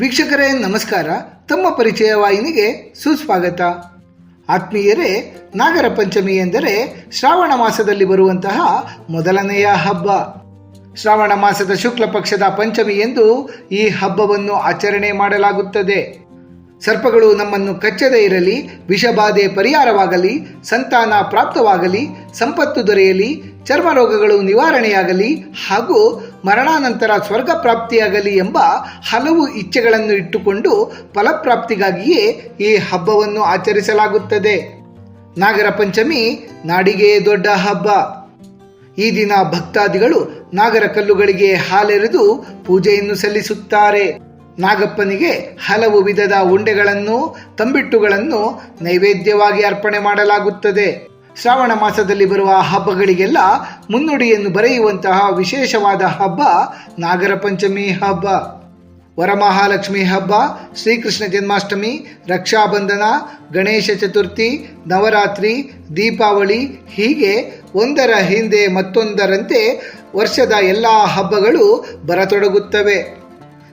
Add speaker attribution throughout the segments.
Speaker 1: ವೀಕ್ಷಕರೇ, ನಮಸ್ಕಾರ. ತಮ್ಮ ಪರಿಚಯ ವಾಹಿನಿಗೆ ಸುಸ್ವಾಗತ. ಆತ್ಮೀಯರೇ ನಾಗರ ಪಂಚಮಿ ಎಂದರೆ ಶ್ರಾವಣ ಮಾಸದಲ್ಲಿ ಬರುವಂತಹ ಮೊದಲನೆಯ ಹಬ್ಬ. ಶ್ರಾವಣ ಮಾಸದ ಶುಕ್ಲ ಪಕ್ಷದ ಪಂಚಮಿ ಎಂದು ಈ ಹಬ್ಬವನ್ನು ಆಚರಣೆ ಮಾಡಲಾಗುತ್ತದೆ. ಸರ್ಪಗಳು ನಮ್ಮನ್ನು ಕಚ್ಚದೇ ಇರಲಿ, ವಿಷಬಾಧೆ ಪರಿಹಾರವಾಗಲಿ, ಸಂತಾನ ಪ್ರಾಪ್ತವಾಗಲಿ, ಸಂಪತ್ತು ದೊರೆಯಲಿ, ಚರ್ಮ ರೋಗಗಳು ನಿವಾರಣೆಯಾಗಲಿ ಹಾಗೂ ಮರಣಾನಂತರ ಸ್ವರ್ಗ ಪ್ರಾಪ್ತಿಯಾಗಲಿ ಎಂಬ ಹಲವು ಇಚ್ಛೆಗಳನ್ನು ಇಟ್ಟುಕೊಂಡು ಫಲಪ್ರಾಪ್ತಿಗಾಗಿಯೇ ಈ ಹಬ್ಬವನ್ನು ಆಚರಿಸಲಾಗುತ್ತದೆ. ನಾಗರ ಪಂಚಮಿ ನಾಡಿಗೆ ದೊಡ್ಡ ಹಬ್ಬ. ಈ ದಿನ ಭಕ್ತಾದಿಗಳು ನಾಗರ ಕಲ್ಲುಗಳಿಗೆ ಹಾಲೆರೆದು ಪೂಜೆಯನ್ನು ಸಲ್ಲಿಸುತ್ತಾರೆ. ನಾಗಪ್ಪನಿಗೆ ಹಲವು ವಿಧದ ಉಂಡೆಗಳನ್ನು, ತಂಬಿಟ್ಟುಗಳನ್ನು ನೈವೇದ್ಯವಾಗಿ ಅರ್ಪಣೆ ಮಾಡಲಾಗುತ್ತದೆ. ಶ್ರಾವಣ ಮಾಸದಲ್ಲಿ ಬರುವ ಹಬ್ಬಗಳಿಗೆಲ್ಲ ಮುನ್ನುಡಿಯನ್ನು ಬರೆಯುವಂತಹ ವಿಶೇಷವಾದ ಹಬ್ಬ ನಾಗರ ಪಂಚಮಿ ಹಬ್ಬ. ವರಮಹಾಲಕ್ಷ್ಮಿ ಹಬ್ಬ, ಶ್ರೀಕೃಷ್ಣ ಜನ್ಮಾಷ್ಟಮಿ, ರಕ್ಷಾಬಂಧನ, ಗಣೇಶ ಚತುರ್ಥಿ, ನವರಾತ್ರಿ, ದೀಪಾವಳಿ ಹೀಗೆ ಒಂದರ ಹಿಂದೆ ಮತ್ತೊಂದರಂತೆ ವರ್ಷದ ಎಲ್ಲ ಹಬ್ಬಗಳು ಬರತೊಡಗುತ್ತವೆ.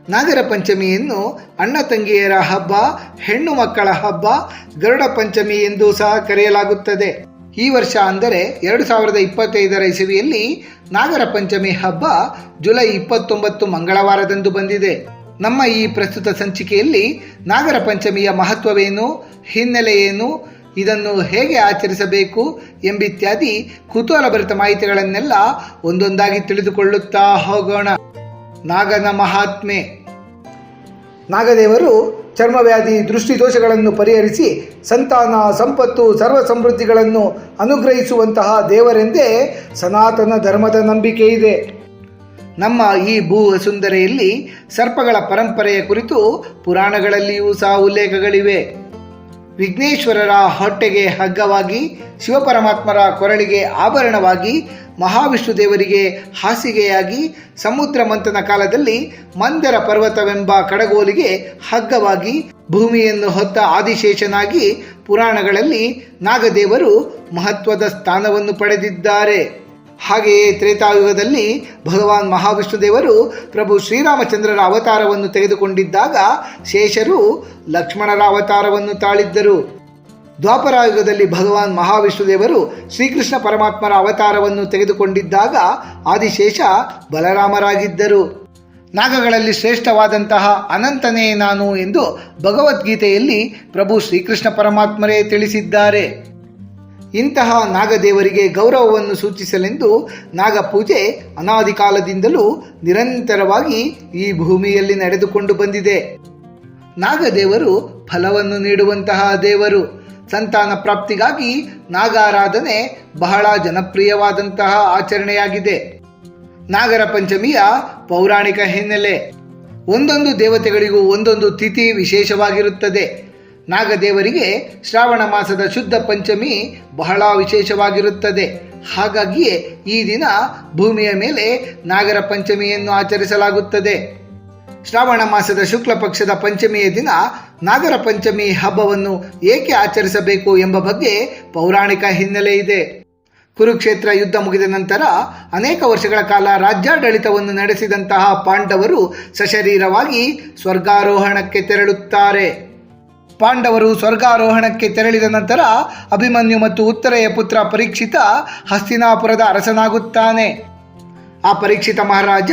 Speaker 1: ನಾಗರ ಪಂಚಮಿಯನ್ನು ಅಣ್ಣ ತಂಗಿಯರ ಹಬ್ಬ, ಹೆಣ್ಣು ಮಕ್ಕಳ ಹಬ್ಬ, ಗರುಡ ಪಂಚಮಿ ಎಂದು ಸಹ ಕರೆಯಲಾಗುತ್ತದೆ. ಈ ವರ್ಷ ಅಂದರೆ ಎರಡು ಸಾವಿರದ ಇಪ್ಪತ್ತೈದರ ಇಸವಿಯಲ್ಲಿ ನಾಗರ ಪಂಚಮಿ ಹಬ್ಬ ಜುಲೈ ಇಪ್ಪತ್ತೊಂಬತ್ತು ಮಂಗಳವಾರದಂದು ಬಂದಿದೆ. ನಮ್ಮ ಈ ಪ್ರಸ್ತುತ ಸಂಚಿಕೆಯಲ್ಲಿ ನಾಗರ ಪಂಚಮಿಯ ಮಹತ್ವವೇನು ಹಿನ್ನೆಲೆ ಏನು ಇದನ್ನು ಹೇಗೆ ಆಚರಿಸಬೇಕು ಎಂಬಿತ್ಯಾದಿ ಕುತೂಹಲಭರಿತ ಮಾಹಿತಿಗಳನ್ನೆಲ್ಲ ಒಂದೊಂದಾಗಿ ತಿಳಿದುಕೊಳ್ಳುತ್ತಾ ಹೋಗೋಣ. ನಾಗನ ಮಹಾತ್ಮೆ ನಾಗದೇವರು ಚರ್ಮವ್ಯಾಧಿ ದೃಷ್ಟಿದೋಷಗಳನ್ನು ಪರಿಹರಿಸಿ ಸಂತಾನ, ಸಂಪತ್ತು ಸರ್ವ ಸಮೃದ್ಧಿಗಳನ್ನು ಅನುಗ್ರಹಿಸುವಂತಹ ದೇವರೆಂದೇ ಸನಾತನ ಧರ್ಮದ ನಂಬಿಕೆ ಇದೆ. ನಮ್ಮ ಈ ಭೂ ಸುಂದರೆಯಲ್ಲಿ ಸರ್ಪಗಳ ಪರಂಪರೆಯ ಕುರಿತು ಪುರಾಣಗಳಲ್ಲಿಯೂ ಸಹ ಉಲ್ಲೇಖಗಳಿವೆ. ವಿಘ್ನೇಶ್ವರರ ಹೊಟ್ಟೆಗೆ ಹಗ್ಗವಾಗಿ, ಶಿವಪರಮಾತ್ಮರ ಕೊರಳಿಗೆ ಆಭರಣವಾಗಿ, ಮಹಾವಿಷ್ಣು ದೇವರಿಗೆ ಹಾಸಿಗೆಯಾಗಿ, ಸಮುದ್ರ ಮಂಥನ ಕಾಲದಲ್ಲಿ ಮಂದರ ಪರ್ವತವೆಂಬ ಕಡಗೋಲಿಗೆ ಹಗ್ಗವಾಗಿ, ಭೂಮಿಯನ್ನು ಹೊತ್ತ ಆದಿಶೇಷನಾಗಿ ಪುರಾಣಗಳಲ್ಲಿ ನಾಗದೇವರು ಮಹತ್ವದ ಸ್ಥಾನವನ್ನು ಪಡೆದಿದ್ದಾರೆ. ಹಾಗೆಯೇ ತ್ರೇತಾಯುಗದಲ್ಲಿ ಭಗವಾನ್ ಮಹಾವಿಷ್ಣು ದೇವರು ಪ್ರಭು ಶ್ರೀರಾಮಚಂದ್ರರ ಅವತಾರವನ್ನು ತೆಗೆದುಕೊಂಡಿದ್ದಾಗ ಶೇಷರು ಲಕ್ಷ್ಮಣರ ಅವತಾರವನ್ನು ತಾಳಿದ್ದರು. ದ್ವಾಪರಾಯುಗದಲ್ಲಿ ಭಗವಾನ್ ಮಹಾವಿಷ್ಣು ದೇವರು ಶ್ರೀಕೃಷ್ಣ ಪರಮಾತ್ಮರ ಅವತಾರವನ್ನು ತೆಗೆದುಕೊಂಡಿದ್ದಾಗ ಆದಿಶೇಷ ಬಲರಾಮರಾಗಿದ್ದರು. ನಾಗಗಳಲ್ಲಿ ಶ್ರೇಷ್ಠವಾದಂತಹ ಅನಂತನೇ ನಾನು ಎಂದು ಭಗವದ್ಗೀತೆಯಲ್ಲಿ ಪ್ರಭು ಶ್ರೀಕೃಷ್ಣ ಪರಮಾತ್ಮರೇ ತಿಳಿಸಿದ್ದಾರೆ. ಇಂತಹ ನಾಗದೇವರಿಗೆ ಗೌರವವನ್ನು ಸೂಚಿಸಲೆಂದು ನಾಗಪೂಜೆ ಅನಾದಿ ಕಾಲದಿಂದಲೂ ನಿರಂತರವಾಗಿ ಈ ಭೂಮಿಯಲ್ಲಿ ನಡೆದುಕೊಂಡು ಬಂದಿದೆ. ನಾಗದೇವರು ಫಲವನ್ನು ನೀಡುವಂತಹ ದೇವರು. ಸಂತಾನ ಪ್ರಾಪ್ತಿಗಾಗಿ ನಾಗಾರಾಧನೆ ಬಹಳ ಜನಪ್ರಿಯವಾದಂತಹ ಆಚರಣೆಯಾಗಿದೆ. ನಾಗರ ಪಂಚಮಿಯ ಪೌರಾಣಿಕ ಹಿನ್ನೆಲೆ. ಒಂದೊಂದು ದೇವತೆಗಳಿಗೂ ಒಂದೊಂದು ತಿಥಿ ವಿಶೇಷವಾಗಿರುತ್ತದೆ. ನಾಗದೇವರಿಗೆ ಶ್ರಾವಣ ಮಾಸದ ಶುದ್ಧ ಪಂಚಮಿ ಬಹಳ ವಿಶೇಷವಾಗಿರುತ್ತದೆ. ಹಾಗಾಗಿಯೇ ಈ ದಿನ ಭೂಮಿಯ ಮೇಲೆ ನಾಗರ ಪಂಚಮಿಯನ್ನು ಆಚರಿಸಲಾಗುತ್ತದೆ. ಶ್ರಾವಣ ಮಾಸದ ಶುಕ್ಲ ಪಕ್ಷದ ಪಂಚಮಿಯ ದಿನ ನಾಗರ ಪಂಚಮಿ ಹಬ್ಬವನ್ನು ಏಕೆ ಆಚರಿಸಬೇಕು ಎಂಬ ಬಗ್ಗೆ ಪೌರಾಣಿಕ ಹಿನ್ನೆಲೆ ಇದೆ. ಕುರುಕ್ಷೇತ್ರ ಯುದ್ಧ ಮುಗಿದ ನಂತರ ಅನೇಕ ವರ್ಷಗಳ ಕಾಲ ರಾಜ್ಯಾಡಳಿತವನ್ನು ನಡೆಸಿದಂತಹ ಪಾಂಡವರು ಸಶರೀರವಾಗಿ ಸ್ವರ್ಗಾರೋಹಣಕ್ಕೆ ತೆರಳುತ್ತಾರೆ. ಪಾಂಡವರು ಸ್ವರ್ಗಾರೋಹಣಕ್ಕೆ ತೆರಳಿದ ನಂತರ ಅಭಿಮನ್ಯು ಮತ್ತು ಉತ್ತರೆಯ ಪುತ್ರ ಪರೀಕ್ಷಿತ ಹಸ್ತಿನಾಪುರದ ಅರಸನಾಗುತ್ತಾನೆ. ಆ ಪರೀಕ್ಷಿತ ಮಹಾರಾಜ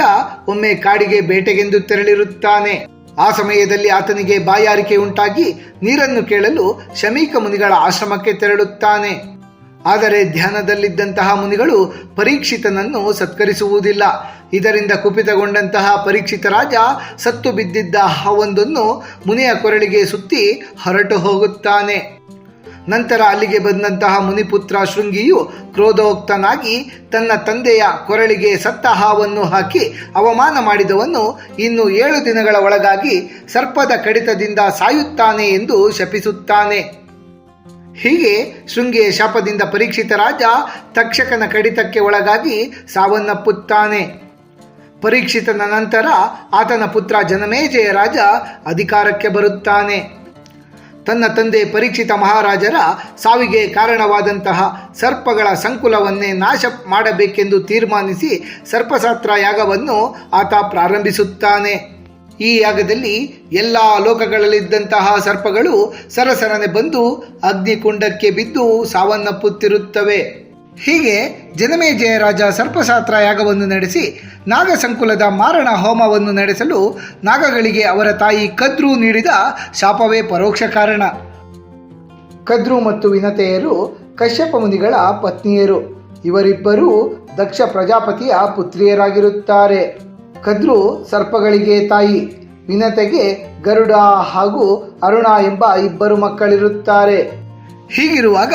Speaker 1: ಒಮ್ಮೆ ಕಾಡಿಗೆ ಬೇಟೆಗೆಂದು ತೆರಳಿರುತ್ತಾನೆ. ಆ ಸಮಯದಲ್ಲಿ ಆತನಿಗೆ ಬಾಯಾರಿಕೆ ಉಂಟಾಗಿ ನೀರನ್ನು ಕೇಳಲು ಶಮೀಕ ಮುನಿಗಳ ಆಶ್ರಮಕ್ಕೆ ತೆರಳುತ್ತಾನೆ. ಆದರೆ ಧ್ಯಾನದಲ್ಲಿದ್ದಂತಹ ಮುನಿಗಳು ಪರೀಕ್ಷಿತನನ್ನು ಸತ್ಕರಿಸುವುದಿಲ್ಲ. ಇದರಿಂದ ಕುಪಿತಗೊಂಡಂತಹ ಪರೀಕ್ಷಿತ ರಾಜ ಸತ್ತು ಬಿದ್ದಿದ್ದ ಹಾವೊಂದನ್ನು ಮುನಿಯ ಕೊರಳಿಗೆ ಸುತ್ತಿ ಹೊರಟು ಹೋಗುತ್ತಾನೆ. ನಂತರ ಅಲ್ಲಿಗೆ ಬಂದಂತಹ ಮುನಿಪುತ್ರ ಶೃಂಗಿಯು ಕ್ರೋಧೋಕ್ತನಾಗಿ ತನ್ನ ತಂದೆಯ ಕೊರಳಿಗೆ ಸತ್ತ ಹಾವನ್ನು ಹಾಕಿ ಅವಮಾನ ಮಾಡಿದವನು ಇನ್ನು ಏಳು ದಿನಗಳ ಒಳಗಾಗಿ ಸರ್ಪದ ಕಡಿತದಿಂದ ಸಾಯುತ್ತಾನೆ ಎಂದು ಶಪಿಸುತ್ತಾನೆ. ಹೀಗೆ ಶೃಂಗಿಯ ಶಾಪದಿಂದ ಪರೀಕ್ಷಿತ ರಾಜ ತಕ್ಷಕನ ಕಡಿತಕ್ಕೆ ಒಳಗಾಗಿ ಸಾವನ್ನಪ್ಪುತ್ತಾನೆ. ಪರೀಕ್ಷಿತನ ನಂತರ ಆತನ ಪುತ್ರ ಜನಮೇಜಯ ರಾಜ ಅಧಿಕಾರಕ್ಕೆ ಬರುತ್ತಾನೆ. ತನ್ನ ತಂದೆ ಪರೀಕ್ಷಿತ ಮಹಾರಾಜರ ಸಾವಿಗೆ ಕಾರಣವಾದಂತಹ ಸರ್ಪಗಳ ಸಂಕುಲವನ್ನೇ ನಾಶ ಮಾಡಬೇಕೆಂದು ತೀರ್ಮಾನಿಸಿ ಸರ್ಪಸಾತ್ರ ಯಾಗವನ್ನು ಆತ ಪ್ರಾರಂಭಿಸುತ್ತಾನೆ. ಈ ಯಾಗದಲ್ಲಿ ಎಲ್ಲ ಲೋಕಗಳಲ್ಲಿದ್ದಂತಹ ಸರ್ಪಗಳು ಸರಸರನೆ ಬಂದು ಅಗ್ನಿಕುಂಡಕ್ಕೆ ಬಿದ್ದು ಸಾವನ್ನಪ್ಪುತ್ತಿರುತ್ತವೆ. ಹೀಗೆ ಜನಮೇಜಯ ರಾಜ ಸರ್ಪಶಾಸ್ತ್ರ ಯಾಗವನ್ನು ನಡೆಸಿ ನಾಗಸಂಕುಲದ ಮಾರಣ ಹೋಮವನ್ನು ನಡೆಸಲು ನಾಗಗಳಿಗೆ ಅವರ ತಾಯಿ ಕದ್ರು ನೀಡಿದ ಶಾಪವೇ ಪರೋಕ್ಷ ಕಾರಣ. ಕದ್ರು ಮತ್ತು ವಿನತೆಯರು ಕಶ್ಯಪ ಮುನಿಗಳ ಪತ್ನಿಯರು. ಇವರಿಬ್ಬರೂ ದಕ್ಷ ಪ್ರಜಾಪತಿಯ ಪುತ್ರಿಯರಾಗಿರುತ್ತಾರೆ. ಕದ್ರು ಸರ್ಪಗಳಿಗೆ ತಾಯಿ. ವಿನತೆಗೆ ಗರುಡ ಹಾಗೂ ಅರುಣ ಎಂಬ ಇಬ್ಬರು ಮಕ್ಕಳಿರುತ್ತಾರೆ. ಹೀಗಿರುವಾಗ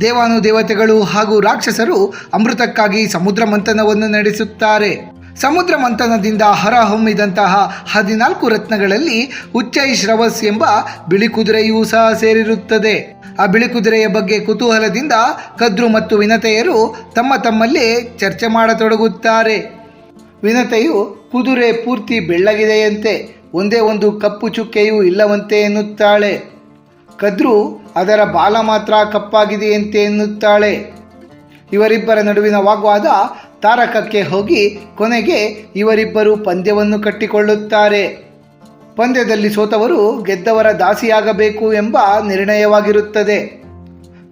Speaker 1: ದೇವಾನು ದೇವತೆಗಳು ಹಾಗೂ ರಾಕ್ಷಸರು ಅಮೃತಕ್ಕಾಗಿ ಸಮುದ್ರ ಮಂಥನವನ್ನು ನಡೆಸುತ್ತಾರೆ. ಸಮುದ್ರ ಮಂಥನದಿಂದ ಹೊರಹೊಮ್ಮಿದಂತಹ ಹದಿನಾಲ್ಕು ರತ್ನಗಳಲ್ಲಿ ಉಚ್ಚೈ ಶ್ರವಸ್ ಎಂಬ ಬಿಳಿ ಕುದುರೆಯೂ ಸಹ ಸೇರಿರುತ್ತದೆ. ಆ ಬಿಳಿ ಕುದುರೆಯ ಬಗ್ಗೆ ಕುತೂಹಲದಿಂದ ಕದ್ರು ಮತ್ತು ವಿನತೆಯರು ತಮ್ಮ ತಮ್ಮಲ್ಲೇ ಚರ್ಚೆ ಮಾಡತೊಡಗುತ್ತಾರೆ. ವಿನತೆಯು ಕುದುರೆ ಪೂರ್ತಿ ಬೆಳ್ಳಗಿದೆಯಂತೆ ಒಂದೇ ಒಂದು ಕಪ್ಪು ಚುಕ್ಕೆಯೂ ಇಲ್ಲವಂತೆ ಎನ್ನುತ್ತಾಳೆ. ಕದ್ರು ಅದರ ಬಾಲ ಮಾತ್ರ ಕಪ್ಪಾಗಿದೆಯಂತೆ ಎನ್ನುತ್ತಾಳೆ. ಇವರಿಬ್ಬರ ನಡುವಿನ ವಾಗ್ವಾದ ತಾರಕಕ್ಕೆ ಹೋಗಿ ಕೊನೆಗೆ ಇವರಿಬ್ಬರು ಪಂದ್ಯವನ್ನು ಕಟ್ಟಿಕೊಳ್ಳುತ್ತಾರೆ. ಪಂದ್ಯದಲ್ಲಿ ಸೋತವರು ಗೆದ್ದವರ ದಾಸಿಯಾಗಬೇಕು ಎಂಬ ನಿರ್ಣಯವಾಗಿರುತ್ತದೆ.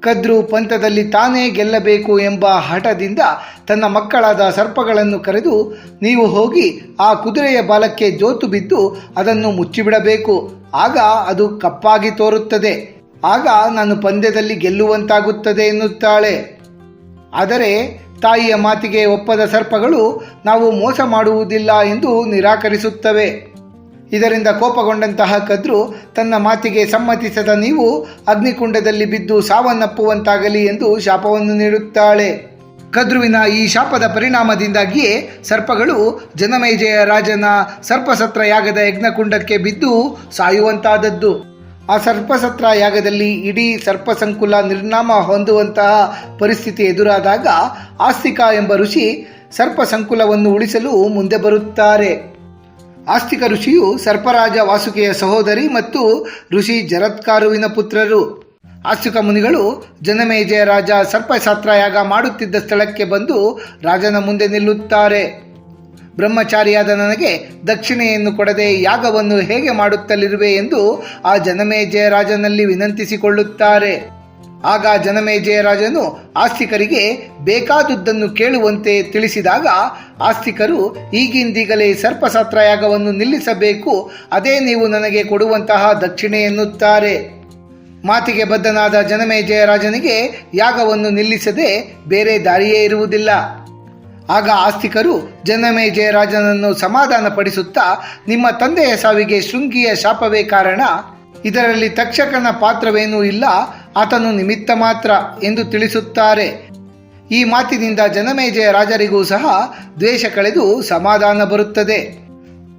Speaker 1: ಕದ್ರು ಪಂಥದಲ್ಲಿ ತಾನೇ ಗೆಲ್ಲಬೇಕು ಎಂಬ ಹಠದಿಂದ ತನ್ನ ಮಕ್ಕಳಾದ ಸರ್ಪಗಳನ್ನು ಕರೆದು ನೀವು ಹೋಗಿ ಆ ಕುದುರೆಯ ಬಾಲಕ್ಕೆ ಜೋತು ಬಿದ್ದು ಅದನ್ನು ಮುಚ್ಚಿಬಿಡಬೇಕು. ಆಗ ಅದು ಕಪ್ಪಾಗಿ ತೋರುತ್ತದೆ. ಆಗ ನಾನು ಪಂದ್ಯದಲ್ಲಿ ಗೆಲ್ಲುವಂತಾಗುತ್ತದೆ ಎನ್ನುತ್ತಾಳೆ. ಆದರೆ ತಾಯಿಯ ಮಾತಿಗೆ ಒಪ್ಪದ ಸರ್ಪಗಳು ನಾವು ಮೋಸ ಮಾಡುವುದಿಲ್ಲ ಎಂದು ನಿರಾಕರಿಸುತ್ತವೆ. ಇದರಿಂದ ಕೋಪಗೊಂಡಂತಹ ಕದ್ರು ತನ್ನ ಮಾತಿಗೆ ಸಮ್ಮತಿಸದ ನೀವು ಅಗ್ನಿಕುಂಡದಲ್ಲಿ ಬಿದ್ದು ಸಾವನ್ನಪ್ಪುವಂತಾಗಲಿ ಎಂದು ಶಾಪವನ್ನು ನೀಡುತ್ತಾಳೆ. ಕದ್ರುವಿನ ಈ ಶಾಪದ ಪರಿಣಾಮದಿಂದಾಗಿಯೇ ಸರ್ಪಗಳು ಜನಮೇಜಯ ರಾಜನ ಸರ್ಪಸತ್ರ ಯಾಗದ ಯಜ್ಞಕುಂಡಕ್ಕೆ ಬಿದ್ದು ಸಾಯುವಂತಾದದ್ದು. ಆ ಸರ್ಪಸತ್ರ ಯಾಗದಲ್ಲಿ ಇಡೀ ಸರ್ಪಸಂಕುಲ ನಿರ್ನಾಮ ಹೊಂದುವಂತಹ ಪರಿಸ್ಥಿತಿ ಎದುರಾದಾಗ ಆಸ್ತಿಕ ಎಂಬ ಋಷಿ ಸರ್ಪಸಂಕುಲವನ್ನು ಉಳಿಸಲು ಮುಂದೆ ಬರುತ್ತಾರೆ. ಆಸ್ತಿಕ ಋಷಿಯು ಸರ್ಪರಾಜ ವಾಸುಕಿಯ ಸಹೋದರಿ ಮತ್ತು ಋಷಿ ಜರತ್ಕಾರುವಿನ ಪುತ್ರರು. ಆಸ್ತಿಕ ಮುನಿಗಳು ಜನಮೇಜಯ ರಾಜ ಸರ್ಪಶಾಸ್ತ್ರಯಾಗ ಮಾಡುತ್ತಿದ್ದ ಸ್ಥಳಕ್ಕೆ ಬಂದು ರಾಜನ ಮುಂದೆ ನಿಲ್ಲುತ್ತಾರೆ. ಬ್ರಹ್ಮಚಾರಿಯಾದ ನನಗೆ ದಕ್ಷಿಣೆಯನ್ನು ಕೊಡದೆ ಯಾಗವನ್ನು ಹೇಗೆ ಮಾಡುತ್ತಲಿರುವೆ ಎಂದು ಆ ಜನಮೇಜಯ ರಾಜನಲ್ಲಿ ವಿನಂತಿಸಿಕೊಳ್ಳುತ್ತಾರೆ. ಆಗ ಜನಮೇಜಯ ರಾಜನು ಆಸ್ತಿಕರಿಗೆ ಬೇಕಾದುದನ್ನು ಕೇಳುವಂತೆ ತಿಳಿಸಿದಾಗ ಆಸ್ತಿಕರು ಈಗಿಂದೀಗಲೇ ಸರ್ಪಸತ್ರ ಯಾಗವನ್ನು ನಿಲ್ಲಿಸಬೇಕು, ಅದೇ ನೀವು ನನಗೆ ಕೊಡುವಂತಹ ದಕ್ಷಿಣೆ ಎನ್ನುತ್ತಾರೆ. ಮಾತಿಗೆ ಬದ್ಧನಾದ ಜನಮೇಜಯ ರಾಜನಿಗೆ ಯಾಗವನ್ನು ನಿಲ್ಲಿಸದೆ ಬೇರೆ ದಾರಿಯೇ ಇರುವುದಿಲ್ಲ. ಆಗ ಆಸ್ತಿಕರು ಜನಮೇಜಯ ರಾಜನನ್ನು ಸಮಾಧಾನಪಡಿಸುತ್ತಾ, ನಿಮ್ಮ ತಂದೆಯ ಸಾವಿಗೆ ಶೃಂಗಿಯ ಶಾಪವೇ ಕಾರಣ, ಇದರಲ್ಲಿ ತಕ್ಷಕನ ಪಾತ್ರವೇನೂ ಇಲ್ಲ ಆತನು ನಿಮಿತ್ತ ಮಾತ್ರ ಎಂದು ತಿಳಿಸುತ್ತಾರೆ. ಈ ಮಾತಿನಿಂದ ಜನಮೇಜಯ ರಾಜರಿಗೂ ಸಹ ದ್ವೇಷ ಕಳೆದು ಸಮಾಧಾನ ಬರುತ್ತದೆ.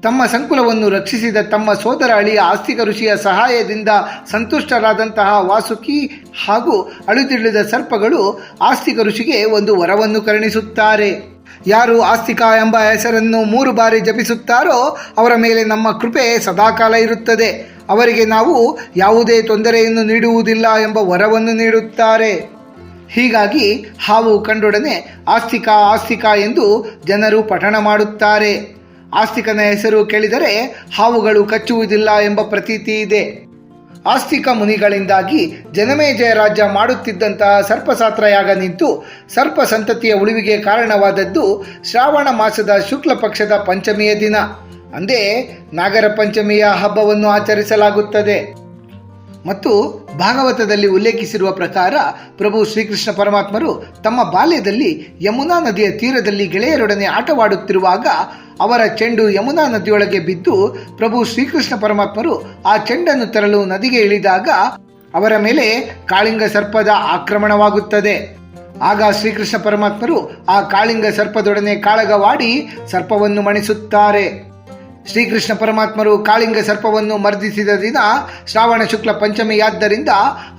Speaker 1: ತಮ್ಮ ಸಂಕುಲವನ್ನು ರಕ್ಷಿಸಿದ ತಮ್ಮ ಸೋದರ ಅಳಿಯ ಆಸ್ತಿಕ ಋಷಿಯ ಸಹಾಯದಿಂದ ಸಂತುಷ್ಟರಾದಂತಹ ವಾಸುಕಿ ಹಾಗೂ ಅಳಿದಿಳಿದ ಸರ್ಪಗಳು ಆಸ್ತಿಕ ಋಷಿಗೆ ಒಂದು ವರವನ್ನು ಕರುಣಿಸುತ್ತಾರೆ. ಯಾರು ಆಸ್ತಿಕ ಎಂಬ ಹೆಸರನ್ನು ಮೂರು ಬಾರಿ ಜಪಿಸುತ್ತಾರೋ ಅವರ ಮೇಲೆ ನಮ್ಮ ಕೃಪೆ ಸದಾಕಾಲ ಇರುತ್ತದೆ. ಅವರಿಗೆ ನಾವು ಯಾವುದೇ ತೊಂದರೆಯನ್ನು ನೀಡುವುದಿಲ್ಲ ಎಂಬ ವರವನ್ನು ನೀಡುತ್ತಾರೆ. ಹೀಗಾಗಿ ಹಾವು ಕಂಡೊಡನೆ ಆಸ್ತಿಕ ಆಸ್ತಿಕ ಎಂದು ಜನರು ಪಠಣ ಮಾಡುತ್ತಾರೆ. ಆಸ್ತಿಕನ ಹೆಸರು ಕೇಳಿದರೆ ಹಾವುಗಳು ಕಚ್ಚುವುದಿಲ್ಲ ಎಂಬ ಪ್ರತೀತಿ ಇದೆ. ಆಸ್ತಿಕ ಮುನಿಗಳಿಂದಾಗಿ ಜನಮೇಜಯ ರಾಜ್ಯ ಮಾಡುತ್ತಿದ್ದಂತಹ ಸರ್ಪಸಾತ್ರಯಾಗ ನಿಂತು ಸರ್ಪ ಸಂತತಿಯ ಉಳಿವಿಗೆ ಕಾರಣವಾದದ್ದು ಶ್ರಾವಣ ಮಾಸದ ಶುಕ್ಲ ಪಕ್ಷದ ಪಂಚಮಿಯ ದಿನ. ಅಂದೇ ನಾಗರ ಪಂಚಮಿಯ ಹಬ್ಬವನ್ನು ಆಚರಿಸಲಾಗುತ್ತದೆ. ಮತ್ತು ಭಾಗವತದಲ್ಲಿ ಉಲ್ಲೇಖಿಸಿರುವ ಪ್ರಕಾರ ಪ್ರಭು ಶ್ರೀಕೃಷ್ಣ ಪರಮಾತ್ಮರು ತಮ್ಮ ಬಾಲ್ಯದಲ್ಲಿ ಯಮುನಾ ನದಿಯ ತೀರದಲ್ಲಿ ಗೆಳೆಯರೊಡನೆ ಆಟವಾಡುತ್ತಿರುವಾಗ ಅವರ ಚೆಂಡು ಯಮುನಾ ನದಿಯೊಳಗೆ ಬಿದ್ದು ಪ್ರಭು ಶ್ರೀಕೃಷ್ಣ ಪರಮಾತ್ಮರು ಆ ಚೆಂಡನ್ನು ತರಲು ನದಿಗೆ ಇಳಿದಾಗ ಅವರ ಮೇಲೆ ಕಾಳಿಂಗ ಸರ್ಪದ ಆಕ್ರಮಣವಾಗುತ್ತದೆ. ಆಗ ಶ್ರೀಕೃಷ್ಣ ಪರಮಾತ್ಮರು ಆ ಕಾಳಿಂಗ ಸರ್ಪದೊಡನೆ ಕಾಳಗವಾಡಿ ಸರ್ಪವನ್ನು ಮಣಿಸುತ್ತಾರೆ. ಶ್ರೀಕೃಷ್ಣ ಪರಮಾತ್ಮರು ಕಾಳಿಂಗ ಸರ್ಪವನ್ನು ಮರ್ದಿಸಿದ ದಿನ ಶ್ರಾವಣ ಶುಕ್ಲ ಪಂಚಮಿಯಾದ್ದರಿಂದ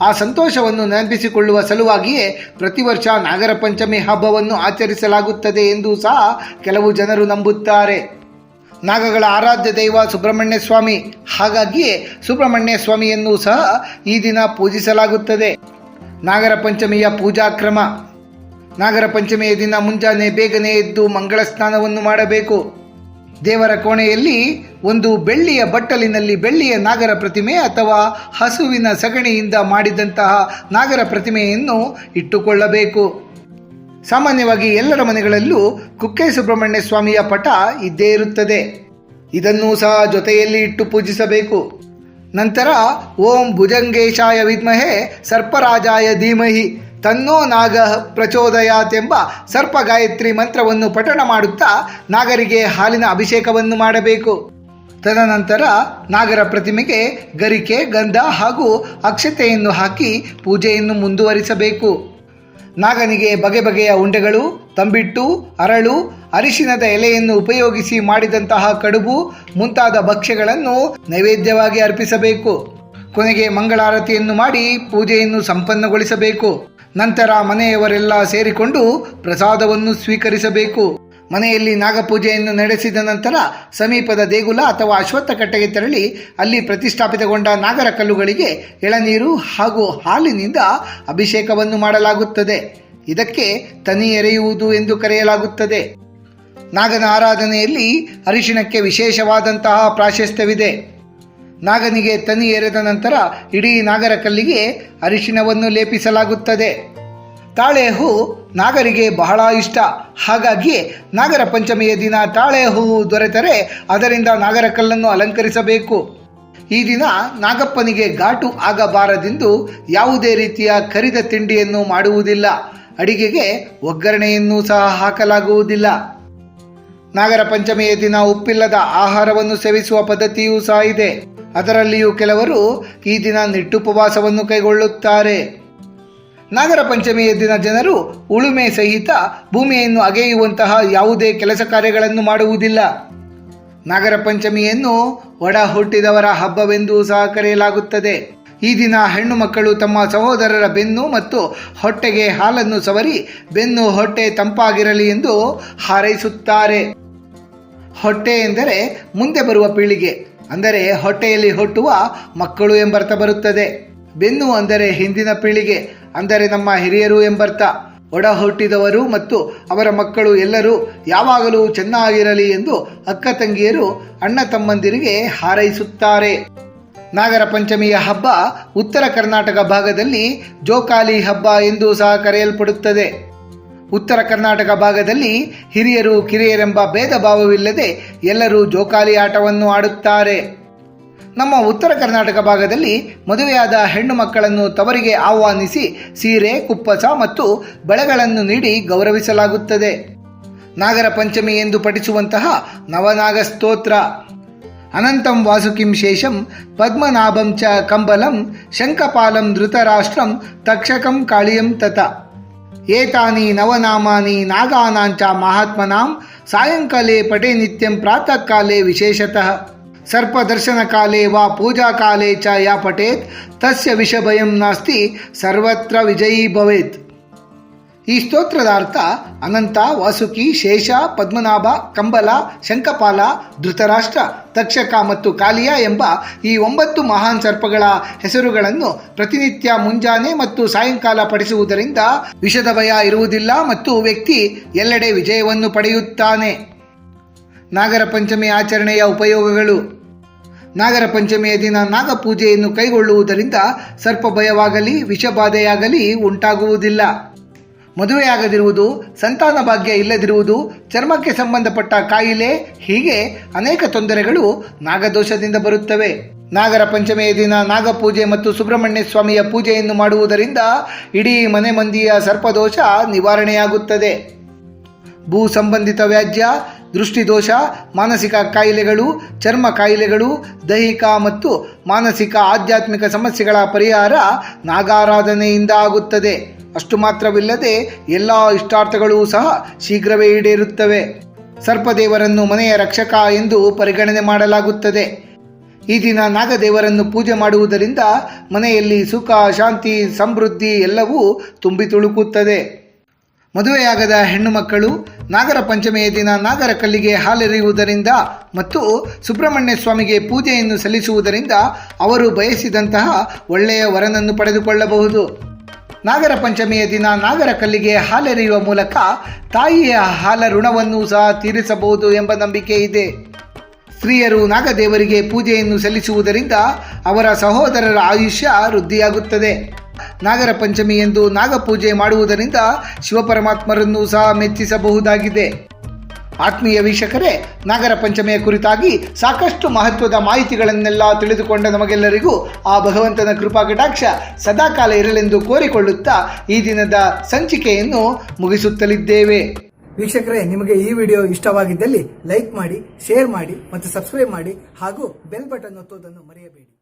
Speaker 1: ಆ ಸಂತೋಷವನ್ನು ನೆನಪಿಸಿಕೊಳ್ಳುವ ಸಲುವಾಗಿಯೇ ಪ್ರತಿ ವರ್ಷ ನಾಗರ ಪಂಚಮಿ ಹಬ್ಬವನ್ನು ಆಚರಿಸಲಾಗುತ್ತದೆ ಎಂದು ಸಹ ಕೆಲವು ಜನರು ನಂಬುತ್ತಾರೆ. ನಾಗಗಳ ಆರಾಧ್ಯ ದೈವ ಸುಬ್ರಹ್ಮಣ್ಯ ಸ್ವಾಮಿ. ಹಾಗಾಗಿಯೇ ಸುಬ್ರಹ್ಮಣ್ಯ ಸ್ವಾಮಿಯನ್ನು ಸಹ ಈ ದಿನ ಪೂಜಿಸಲಾಗುತ್ತದೆ. ನಾಗರ ಪಂಚಮಿಯ ಪೂಜಾ ಕ್ರಮ ನಾಗರ ಪಂಚಮಿಯ ದಿನ ಮುಂಜಾನೆ ಬೇಗನೆ ಎದ್ದು ಮಂಗಳ ಸ್ನಾನವನ್ನು ಮಾಡಬೇಕು. ದೇವರ ಕೋಣೆಯಲ್ಲಿ ಒಂದು ಬೆಳ್ಳಿಯ ಬಟ್ಟಲಿನಲ್ಲಿ ಬೆಳ್ಳಿಯ ನಾಗರ ಪ್ರತಿಮೆ ಅಥವಾ ಹಸುವಿನ ಸಗಣಿಯಿಂದ ಮಾಡಿದಂತಹ ನಾಗರ ಪ್ರತಿಮೆಯನ್ನು ಇಟ್ಟುಕೊಳ್ಳಬೇಕು. ಸಾಮಾನ್ಯವಾಗಿ ಎಲ್ಲರ ಮನೆಗಳಲ್ಲೂ ಕುಕ್ಕೆ ಸುಬ್ರಹ್ಮಣ್ಯ ಸ್ವಾಮಿಯ ಪಟ ಇದ್ದೇ ಇರುತ್ತದೆ. ಇದನ್ನು ಸಹ ಜೊತೆಯಲ್ಲಿ ಇಟ್ಟು ಪೂಜಿಸಬೇಕು. ನಂತರ ಓಂ ಭುಜಂಗೇಶಾಯ ವಿದ್ಮಹೆ ಸರ್ಪರಾಜಾಯ ಧೀಮಹಿ. ತನ್ನೋ ನಾಗ ಪ್ರಚೋದಯಾತೆಂಬ ಸರ್ಪ ಗಾಯತ್ರಿ ಮಂತ್ರವನ್ನು ಪಠಣ ಮಾಡುತ್ತಾ ನಾಗರಿಗೆ ಹಾಲಿನ ಅಭಿಷೇಕವನ್ನು ಮಾಡಬೇಕು. ತದನಂತರ ನಾಗರ ಪ್ರತಿಮೆಗೆ ಗರಿಕೆ, ಗಂಧ ಹಾಗೂ ಅಕ್ಷತೆಯನ್ನು ಹಾಕಿ ಪೂಜೆಯನ್ನು ಮುಂದುವರಿಸಬೇಕು. ನಾಗನಿಗೆ ಬಗೆ ಬಗೆಯ ಉಂಡೆಗಳು, ತಂಬಿಟ್ಟು, ಅರಳು, ಅರಿಶಿನದ ಎಲೆಯನ್ನು ಉಪಯೋಗಿಸಿ ಮಾಡಿದಂತಹ ಕಡುಬು, ಮುಂತಾದ ಭಕ್ಷ್ಯಗಳನ್ನು ನೈವೇದ್ಯವಾಗಿ ಅರ್ಪಿಸಬೇಕು. ಕೊನೆಗೆ ಮಂಗಳಾರತಿಯನ್ನು ಮಾಡಿ ಪೂಜೆಯನ್ನು ಸಂಪನ್ನಗೊಳಿಸಬೇಕು. ನಂತರ ಮನೆಯವರೆಲ್ಲ ಸೇರಿಕೊಂಡು ಪ್ರಸಾದವನ್ನು ಸ್ವೀಕರಿಸಬೇಕು. ಮನೆಯಲ್ಲಿ ನಾಗಪೂಜೆಯನ್ನು ನಡೆಸಿದ ನಂತರ ಸಮೀಪದ ದೇಗುಲ ಅಥವಾ ಅಶ್ವತ್ಥ ಕಟ್ಟೆಗೆ ತೆರಳಿ ಅಲ್ಲಿ ಪ್ರತಿಷ್ಠಾಪಿತಗೊಂಡ ನಾಗರ ಕಲ್ಲುಗಳಿಗೆ ಎಳನೀರು ಹಾಗೂ ಹಾಲಿನಿಂದ ಅಭಿಷೇಕವನ್ನು ಮಾಡಲಾಗುತ್ತದೆ. ಇದಕ್ಕೆ ತನಿ ಎರೆಯುವುದು ಎಂದು ಕರೆಯಲಾಗುತ್ತದೆ. ನಾಗನ ಆರಾಧನೆಯಲ್ಲಿ ಅರಿಶಿಣಕ್ಕೆ ವಿಶೇಷವಾದಂತಹ ಪ್ರಾಶಸ್ತ್ಯವಿದೆ. ನಾಗನಿಗೆ ತನಿ ಎರೆದ ನಂತರ ಇಡೀ ನಾಗರ ಕಲ್ಲಿಗೆ ಅರಿಶಿಣವನ್ನು ಲೇಪಿಸಲಾಗುತ್ತದೆ. ತಾಳೆ ಹೂ ನಾಗರಿಗೆ ಬಹಳ ಇಷ್ಟ. ಹಾಗಾಗಿ ನಾಗರ ಪಂಚಮಿಯ ದಿನ ತಾಳೆ ಹೂವು ದೊರೆತರೆ ಅದರಿಂದ ನಾಗರ ಕಲ್ಲನ್ನು ಅಲಂಕರಿಸಬೇಕು. ಈ ದಿನ ನಾಗಪ್ಪನಿಗೆ ಘಾಟು ಆಗಬಾರದೆಂದು ಯಾವುದೇ ರೀತಿಯ ಕರಿದ ತಿಂಡಿಯನ್ನು ಮಾಡುವುದಿಲ್ಲ. ಅಡಿಗೆಗೆ ಒಗ್ಗರಣೆಯನ್ನು ಸಹ ಹಾಕಲಾಗುವುದಿಲ್ಲ. ನಾಗರ ಪಂಚಮಿಯ ದಿನ ಉಪ್ಪಿಲ್ಲದ ಆಹಾರವನ್ನು ಸೇವಿಸುವ ಪದ್ಧತಿಯೂ ಸಹ ಇದೆ. ಅದರಲ್ಲಿಯೂ ಕೆಲವರು ಈ ದಿನ ನಿಟ್ಟುಪವಾಸವನ್ನು ಕೈಗೊಳ್ಳುತ್ತಾರೆ. ನಾಗರ ಪಂಚಮಿಯ ದಿನ ಜನರು ಉಳುಮೆ ಸಹಿತ ಭೂಮಿಯನ್ನು ಅಗೆಯುವಂತಹ ಯಾವುದೇ ಕೆಲಸ ಕಾರ್ಯಗಳನ್ನು ಮಾಡುವುದಿಲ್ಲ. ನಾಗರ ಪಂಚಮಿಯನ್ನು ಒಡ ಹುಟ್ಟಿದವರ ಹಬ್ಬವೆಂದು ಸಹ ಕರೆಯಲಾಗುತ್ತದೆ. ಈ ದಿನ ಹೆಣ್ಣು ಮಕ್ಕಳು ತಮ್ಮ ಸಹೋದರರ ಬೆನ್ನು ಮತ್ತು ಹೊಟ್ಟೆಗೆ ಹಾಲನ್ನು ಸವರಿ ಬೆನ್ನು ಹೊಟ್ಟೆ ತಂಪಾಗಿರಲಿ ಎಂದು ಹಾರೈಸುತ್ತಾರೆ. ಹೊಟ್ಟೆ ಎಂದರೆ ಮುಂದೆ ಬರುವ ಪೀಳಿಗೆ ಅಂದರೆ ಹೊಟ್ಟೆಯಲ್ಲಿ ಹುಟ್ಟುವ ಮಕ್ಕಳು ಎಂಬರ್ಥ ಬರುತ್ತದೆ. ಬೆನ್ನು ಅಂದರೆ ಹಿಂದಿನ ಪೀಳಿಗೆ, ಅಂದರೆ ನಮ್ಮ ಹಿರಿಯರು ಎಂಬರ್ಥ. ಒಡ ಹುಟ್ಟಿದವರು ಮತ್ತು ಅವರ ಮಕ್ಕಳು ಎಲ್ಲರೂ ಯಾವಾಗಲೂ ಚೆನ್ನಾಗಿರಲಿ ಎಂದು ಅಕ್ಕ ತಂಗಿಯರು ಅಣ್ಣ ತಮ್ಮಂದಿರಿಗೆ ಹಾರೈಸುತ್ತಾರೆ. ನಾಗರ ಪಂಚಮಿಯ ಹಬ್ಬ ಉತ್ತರ ಕರ್ನಾಟಕ ಭಾಗದಲ್ಲಿ ಜೋಕಾಲಿ ಹಬ್ಬ ಎಂದು ಸಹ ಕರೆಯಲ್ಪಡುತ್ತದೆ. ಉತ್ತರ ಕರ್ನಾಟಕ ಭಾಗದಲ್ಲಿ ಹಿರಿಯರು ಕಿರಿಯರೆಂಬ ಭೇದ ಭಾವವಿಲ್ಲದೆ ಎಲ್ಲರೂ ಜೋಕಾಲಿ ಆಟವನ್ನು ಆಡುತ್ತಾರೆ. ನಮ್ಮ ಉತ್ತರ ಕರ್ನಾಟಕ ಭಾಗದಲ್ಲಿ ಮದುವೆಯಾದ ಹೆಣ್ಣು ಮಕ್ಕಳನ್ನು ತವರಿಗೆ ಆಹ್ವಾನಿಸಿ ಸೀರೆ, ಕುಪ್ಪಸ ಮತ್ತು ಬಳೆಗಳನ್ನು ನೀಡಿ ಗೌರವಿಸಲಾಗುತ್ತದೆ. ನಾಗರ ಪಂಚಮಿ ಎಂದು ಪಠಿಸುವಂತಹ ನವನಾಗ ಸ್ತೋತ್ರ. ಅನಂತಂ ವಾಸುಕಿಂ ಶೇಷಂ ಪದ್ಮನಾಭಂ ಚ ಕಂಬಲಂ ಶಂಖಪಾಲಂ ಧೃತರಾಷ್ಟ್ರಂ ತಕ್ಷಕಂ ಕಾಳಿಯಂ ತತ. एतानि नवनामानि नागानाञ्च महात्मनां सायङ्काले पटे नित्यं प्रातःकाले विशेषतः। सर्पदर्शनकाले वा पूजाकाले च या पठेत् तस्य विषभयं नास्ति सर्वत्र विजयी भवेत्। ಈ ಸ್ತೋತ್ರದ ಅರ್ಥ ಅನಂತ, ವಾಸುಕಿ, ಶೇಷ, ಪದ್ಮನಾಭ, ಕಂಬಲ ಶಂಕಪಾಲ ಧೃತರಾಷ್ಟ್ರ, ತಕ್ಷಕ ಮತ್ತು ಕಾಲಿಯ ಎಂಬ ಈ ಒಂಬತ್ತು ಮಹಾನ್ ಸರ್ಪಗಳ ಹೆಸರುಗಳನ್ನು ಪ್ರತಿನಿತ್ಯ ಮುಂಜಾನೆ ಮತ್ತು ಸಾಯಂಕಾಲ ಪಡಿಸುವುದರಿಂದ ವಿಷದ ಭಯ ಇರುವುದಿಲ್ಲ ಮತ್ತು ವ್ಯಕ್ತಿ ಎಲ್ಲೆಡೆ ವಿಜಯವನ್ನು ಪಡೆಯುತ್ತಾನೆ. ನಾಗರ ಪಂಚಮಿ ಆಚರಣೆಯ ಉಪಯೋಗಗಳು. ನಾಗರ ಪಂಚಮಿಯ ದಿನ ನಾಗಪೂಜೆಯನ್ನು ಕೈಗೊಳ್ಳುವುದರಿಂದ ಸರ್ಪ ಭಯವಾಗಲಿ, ವಿಷಬಾಧೆಯಾಗಲಿ ಉಂಟಾಗುವುದಿಲ್ಲ. ಮದುವೆಯಾಗದಿರುವುದು, ಸಂತಾನ ಭಾಗ್ಯ ಇಲ್ಲದಿರುವುದು, ಚರ್ಮಕ್ಕೆ ಸಂಬಂಧಪಟ್ಟ ಕಾಯಿಲೆ, ಹೀಗೆ ಅನೇಕ ತೊಂದರೆಗಳು ನಾಗದೋಷದಿಂದ ಬರುತ್ತವೆ. ನಾಗರ ಪಂಚಮಿಯ ದಿನ ನಾಗಪೂಜೆ ಮತ್ತು ಸುಬ್ರಹ್ಮಣ್ಯ ಸ್ವಾಮಿಯ ಪೂಜೆಯನ್ನು ಮಾಡುವುದರಿಂದ ಇಡೀ ಮನೆ ಮಂದಿಯ ಸರ್ಪದೋಷ ನಿವಾರಣೆಯಾಗುತ್ತದೆ. ಭೂ ಸಂಬಂಧಿತ ವ್ಯಾಜ್ಯ, ದೃಷ್ಟಿದೋಷ, ಮಾನಸಿಕ ಕಾಯಿಲೆಗಳು, ಚರ್ಮ ಕಾಯಿಲೆಗಳು, ದೈಹಿಕ ಮತ್ತು ಮಾನಸಿಕ ಆಧ್ಯಾತ್ಮಿಕ ಸಮಸ್ಯೆಗಳ ಪರಿಹಾರ ನಾಗಾರಾಧನೆಯಿಂದ ಆಗುತ್ತದೆ. ಅಷ್ಟು ಮಾತ್ರವಿಲ್ಲದೆ ಎಲ್ಲ ಇಷ್ಟಾರ್ಥಗಳೂ ಸಹ ಶೀಘ್ರವೇ ಈಡೇರುತ್ತವೆ. ಸರ್ಪದೇವರನ್ನು ಮನೆಯ ರಕ್ಷಕ ಎಂದು ಪರಿಗಣನೆ ಮಾಡಲಾಗುತ್ತದೆ. ಈ ದಿನ ನಾಗದೇವರನ್ನು ಪೂಜೆ ಮಾಡುವುದರಿಂದ ಮನೆಯಲ್ಲಿ ಸುಖ, ಶಾಂತಿ, ಸಮೃದ್ಧಿ ಎಲ್ಲವೂ ತುಂಬಿ ತುಳುಕುತ್ತದೆ. ಮದುವೆಯಾಗದ ಹೆಣ್ಣು ಮಕ್ಕಳು ನಾಗರ ಪಂಚಮಿಯ ದಿನ ನಾಗರ ಕಲ್ಲಿಗೆ ಹಾಲೆರೆಯುವುದರಿಂದ ಮತ್ತು ಸುಬ್ರಹ್ಮಣ್ಯ ಸ್ವಾಮಿಗೆ ಪೂಜೆಯನ್ನು ಸಲ್ಲಿಸುವುದರಿಂದ ಅವರು ಬಯಸಿದಂತಹ ಒಳ್ಳೆಯ ವರನನ್ನು ಪಡೆದುಕೊಳ್ಳಬಹುದು. ನಾಗರ ಪಂಚಮಿಯ ದಿನ ನಾಗರ ಕಲ್ಲಿಗೆ ಹಾಲೆರೆಯುವ ಮೂಲಕ ತಾಯಿಯ ಹಾಲ ಋಣವನ್ನು ಸಹ ತೀರಿಸಬಹುದು ಎಂಬ ನಂಬಿಕೆ ಇದೆ. ಸ್ತ್ರೀಯರು ನಾಗದೇವರಿಗೆ ಪೂಜೆಯನ್ನು ಸಲ್ಲಿಸುವುದರಿಂದ ಅವರ ಸಹೋದರರ ಆಯುಷ್ಯ ವೃದ್ಧಿಯಾಗುತ್ತದೆ. ನಾಗರ ಪಂಚಮಿ ಎಂದು ನಾಗಪೂಜೆ ಮಾಡುವುದರಿಂದ ಶಿವಪರಮಾತ್ಮರನ್ನು ಸಹ ಮೆಚ್ಚಿಸಬಹುದಾಗಿದೆ. ಆತ್ಮೀಯ ವೀಕ್ಷಕರೇ, ನಾಗರ ಪಂಚಮಿಯ ಕುರಿತಾಗಿ ಸಾಕಷ್ಟು ಮಹತ್ವದ ಮಾಹಿತಿಗಳನ್ನೆಲ್ಲ ತಿಳಿದುಕೊಂಡ ನಮಗೆಲ್ಲರಿಗೂ ಆ ಭಗವಂತನ ಕೃಪಾ ಕಟಾಕ್ಷ ಸದಾಕಾಲ ಇರಲೆಂದು ಕೋರಿಕೊಳ್ಳುತ್ತಾ ಈ ದಿನದ ಸಂಚಿಕೆಯನ್ನು ಮುಗಿಸುತ್ತಲಿದ್ದೇವೆ.
Speaker 2: ವೀಕ್ಷಕರೇ, ನಿಮಗೆ ಈ ವಿಡಿಯೋ ಇಷ್ಟವಾಗಿದ್ದಲ್ಲಿ ಲೈಕ್ ಮಾಡಿ, ಶೇರ್ ಮಾಡಿ ಮತ್ತು ಸಬ್ಸ್ಕ್ರೈಬ್ ಮಾಡಿ ಹಾಗೂ ಬೆಲ್ ಬಟನ್ ಒತ್ತುವುದನ್ನು ಮರೆಯಬೇಡಿ.